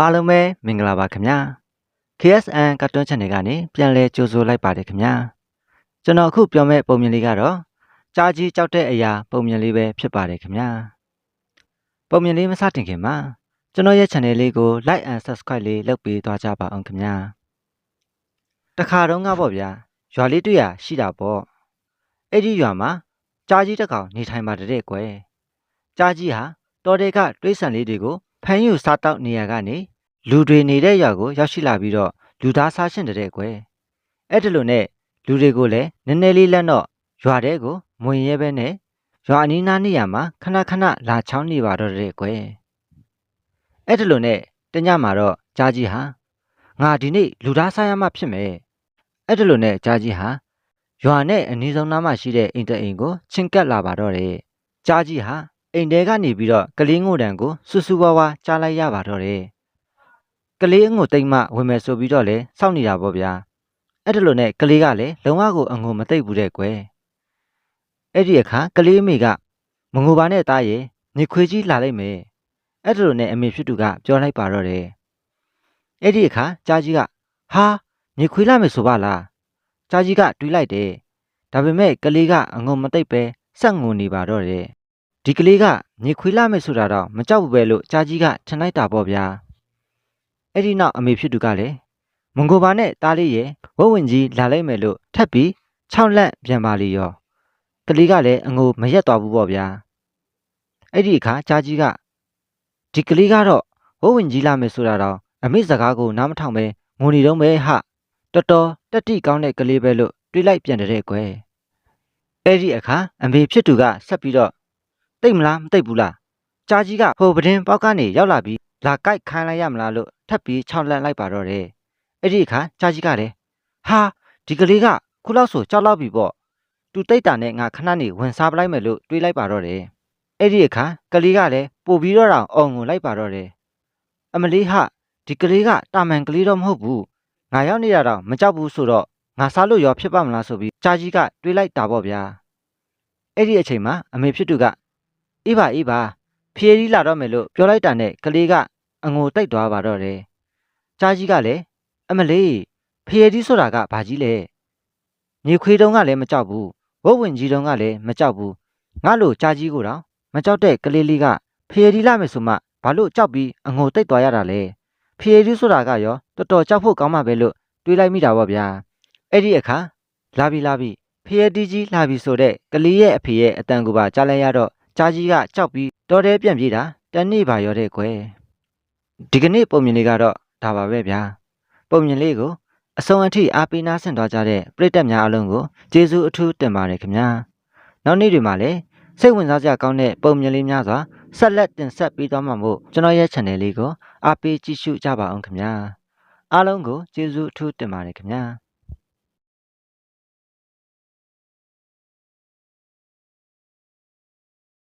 အားလုံးပဲမင်္ဂလာပါခင်ဗျာ KSN ကတ်တွန်း channel ကနေပြန်လည်ကြိုဆိုလိုက်ပါတယ်ခင်ဗျာကျွန်တော်အခုပြောမယ့်ပုံမြင်လေးကတော့ကြားကြီးကြောက်တဲ့အရာ ပုံမြင်လေးပဲဖြစ်ပါတယ်ခင်ဗျာပုံမြင်လေးမစတင်ခင်မှာကျွန်တော်ရဲ့ channel လေးကို like and subscribe လေးလုပ်ပေးသွားကြပါအောင်ခင်ဗျာတခါတော့ကပေါ့ဗျာရွာလေးတွေ့ရရှိတာပေါ့အဲ့ဒီရွာမှာကြားကြီးတစ်ကောင်နေထိုင်ပါတဲ့ကွယ်ကြားကြီးဟာတော်တွေကတွေးဆန်လေးတွေကို ဖမ်းယူစားတောက်နေရကနေလူတွေနေတဲ့ရွာကိုရောက်ရှိလာပြီးတော့လူသားစားရှင်တဲ့ကွယ်အဲ့ဒါလိုနဲ့လူတွေကိုလည်းနည်းနည်းလေးလက်တော့ရွာတဲ့ကိုမဝင်ရဲပဲနဲ့ရွာအနီးနားနေရာမှာခဏခဏလာချောင်းနေပါတော့တဲ့ကွယ်အဲ့ဒါလိုနဲ့တညမှာတော့ကြားကြီးဟာငါဒီနေ့လူသားစားရမှဖြစ်မယ်အဲ့ဒါလိုနဲ့ကြားကြီးဟာရွာနဲ့အနီးဆုံးနားမှာရှိတဲ့အိမ်တအိမ်ကိုချင်းကပ်လာပါတော့တယ်ကြားကြီးဟာ အိမ်ထဲကနေပြီးတော့ကလေးငိုတံကိုဆူဆူဝါဝါကြားလိုက်ရပါတော့တယ်ကလေးအငိုတိတ်မှဝင်မယ်ဆိုပြီးတော့လေစောင့်နေတာပေါ့ဗျာအဲ့ဒါလိုနဲ့ကလေးကလည်းလုံးဝကိုအငိုမသိပ်ဘူးတဲ့ကွယ်အဲ့ဒီအခါကလေးအမေကမငိုပါနဲ့သားရဲ့ညခွေးကြီးလာလိုက်မယ်အဲ့ဒါလိုနဲ့အမေဖြစ်သူကပြောလိုက်ပါတော့တယ်အဲ့ဒီအခါကြားကြီးကဟာညခွေးလာမယ်ဆိုပါလားကြားကြီးကတွေးလိုက်တယ်ဒါပေမဲ့ကလေးကအငုံမသိပ်ပဲဆက်ငုံနေပါတော့တယ် ဒီကလေးကညခွေးလာမယ်ဆိုတာတော့မကြောက်ဘူးပဲလို့ကြားကြီးကထင်လိုက်တာပေါ့ဗျာအဲ့ဒီနောက်အမေဖြစ်သူကလည်းမွန်ဂိုဘာနဲ့တားလေးရဲ့ဝဝဝင်ကြီးလာလိုက်မယ်လို့ထပ်ပြီး၆လက်ပြန်ပါလေရောကလေးကလည်းအငိုမရက်သွားဘူးပေါ့ဗျာအဲ့ဒီအခါကြားကြီးကဒီကလေးကတော့ဝဝဝင်ကြီးလာမယ်ဆိုတာတော့အမေစကားကိုနားမထောင်ပဲငိုနေတော့ပဲဟတော်တော်တက်တိကောင်းတဲ့ကလေးပဲလို့တွေးလိုက်ပြန်တဲ့ကွယ်အဲ့ဒီအခါအမေဖြစ်သူကဆက်ပြီးတော့ တိတ်မလားမတိတ်ဘူးလားကြားကြီးကဟိုပဒင်းပေါက်ကနေရောက်လာပြီးလာကြိုက်ခိုင်းလိုက်ရမလားလို့ထပ်ပြီးခြောက်လန့်လိုက်ပါတော့တယ်အဲ့ဒီအခါကြားကြီးကလည်းဟာဒီကလေးကခုလောက်ဆိုကြောက်လောက်ပြီပေါ့သူတိတ်တာနဲ့ငါခဏနေဝင်စားပလိုက်မယ်လို့တွေးလိုက်ပါတော့တယ်အဲ့ဒီအခါကလေးကလည်းပို့ပြီးတော့တောင်အော်ငုံလိုက်ပါတော့တယ်အမလေးဟဒီကလေးကတာမန်ကလေးတော့မဟုတ်ဘူးငါရောက်နေတာတော့မကြောက်ဘူးဆိုတော့ငါစားလို့ရောဖြစ်ပါမလားဆိုပြီးကြားကြီးကတွေးလိုက်တာပေါ့ဗျာအဲ့ဒီအချိန်မှာအမေဖြစ်သူက အေးပါအေးပါဖျေးကြီးလာတော့မယ်လို့ပြောလိုက်တာနဲ့ကလေးကအငိုတိတ်သွားပါတော့တယ်ကြားကြီးကလည်းအမလေးဖျေးကြီးဆိုတာကဘာကြီးလဲမြေခွေးတုံးကလည်းမကြောက်ဘူးဝုတ်ဝင်ကြီးတုံးကလည်းမကြောက်ဘူးငါလို့ကြားကြီးကိုတော့မကြောက်တဲ့ကလေးလေးကဖျေးကြီးလာမယ်ဆိုမှဘာလို့ကြောက်ပြီးအငိုတိတ်သွားရတာလဲဖျေးကြီးဆိုတာကရောတော်တော်ကြောက်ဖို့ကောင်းမှပဲလို့တွေးလိုက်မိတာပေါ့ဗျာအဲ့ဒီအခါလာပြီလာပြီဖျေးတီကြီးလာပြီဆိုတဲ့ကလေးရဲ့အဖေရဲ့အတန်ကိုပါကြားလိုက်ရတော့ ကြားကြီးကကြောက်ပြီးတော်တဲပြန်ပြေးတာတန်နေပါရောတဲ့ကွယ်ဒီကနေ့ပုံမြင်လေးကတော့ဒါပါပဲဗျာပုံမြင်လေးကိုအဆုံးအထိအားပေးနာဆင်သွားကြတဲ့ပရိသတ်များအလုံးကိုကျေးဇူးအထူးတင်ပါတယ်ခင်ဗျာနောက်နေ့တွေမှာလည်းစိတ်ဝင်စားစရာကောင်းတဲ့ပုံမြင်လေးများစွာဆက်လက်တင်ဆက်ပေးသွားမှာမို့ကျွန်တော်ရဲ့ channel လေးကိုအားပေးကြည့်ရှုကြပါအောင်ခင်ဗျာအားလုံးကိုကျေးဇူးအထူးတင်ပါတယ်ခင်ဗျာ